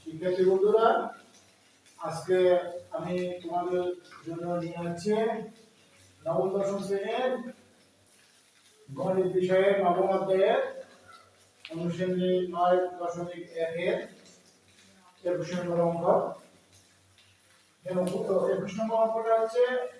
শিক্ষার্থী বন্ধুরা আজকে আমি তোমাদের জন্য নিয়ে আসছি নবম, দশম শ্রেণির গণিত বিষয়ের নবম অধ্যায়ের অনুশীলনী নয় দশমিক একের একুশ নম্বর অঙ্ক। একুশ নম্বর অঙ্কটা হচ্ছে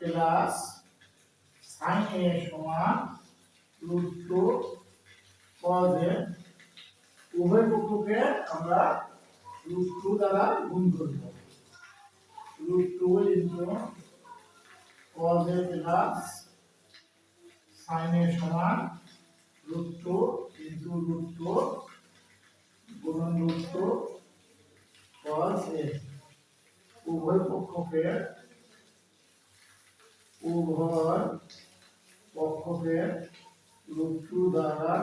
প্লাস sin a সমান রুট টু a উভয় পক্ষকে আমরা রুট টু দ্বারা গুণ করব। Root two into cos a plus sin a সমান root two into root two গুণন রুট টু cos a উভয় পক্ষকে উভয় পক্ষকে রুট দ্বারা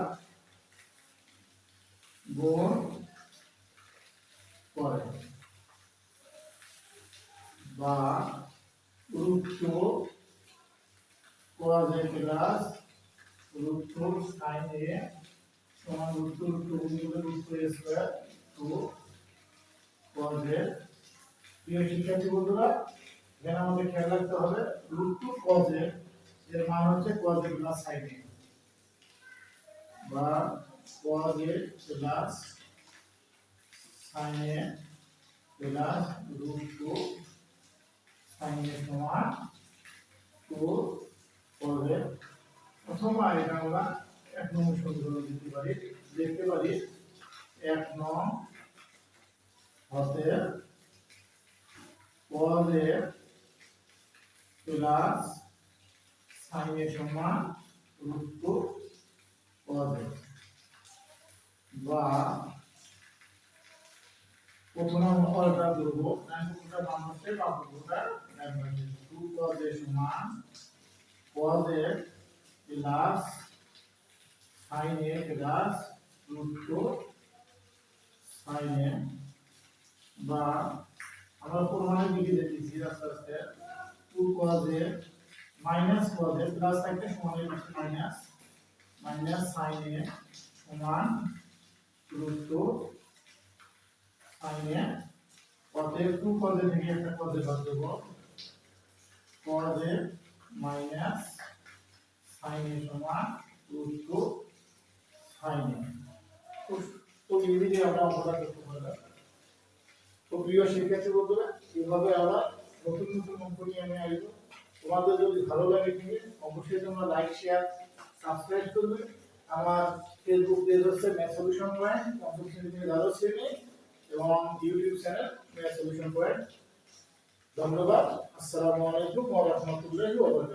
গুণ করে বা two cos a plus root sin a সমান রুট রুট শিক্ষার্থী বন্ধুরা এখানে আমাদের খেয়াল রাখতে হবে রুট টু কজ এর মান হচ্ছে cos a plus sine a বা cos a plus sine a plus root two sine a সমান টু কজ এ অথবা এটা আমরা এক নম্বর সমীকরণ দিতে পারি দেখতে পারি এক নং হতে cos a প্লাস a সমান রুট টু বা প্রথম অর্ডার করব নাইনটা হচ্ছে বাহুটা টু cos a সমান cos a plus sin a plus root sin a বা আমরা প্রমাণের দিকে দেখেছি আস্তে আস্তে। মাইনাস কজ প্লাস থাকলে সমানের পাশে মাইনাস মাইনাস সাইন এ সমান রুট সাইন এ অতএব টু কজ থেকে একটা কজ বাদ দেবো। Cos a minus sine a সমান রুট সাইন এ খুব খুব আমরা অঙ্কটা করতে পারলাম। তো প্রিয় শিক্ষার্থী বন্ধুরা, এভাবে আমরা নতুন নতুন কোম্পানি আমি আসব তোমাদের যদি ভালো লাগে ঠিক অবশ্যই তোমরা লাইক শেয়ার সাবস্ক্রাইব করবে। আমার ফেসবুক পেজ হচ্ছে ম্যাথ সলিউশন পয়েন্ট পঞ্চম শ্রেণি থেকে দ্বাদশ শ্রেণি এবং YouTube channel math solution point ধন্যবাদ। আসসালামু আলাইকুম ওয়া রাহমাতুল্লাহি ওয়া বারাকাতুহু।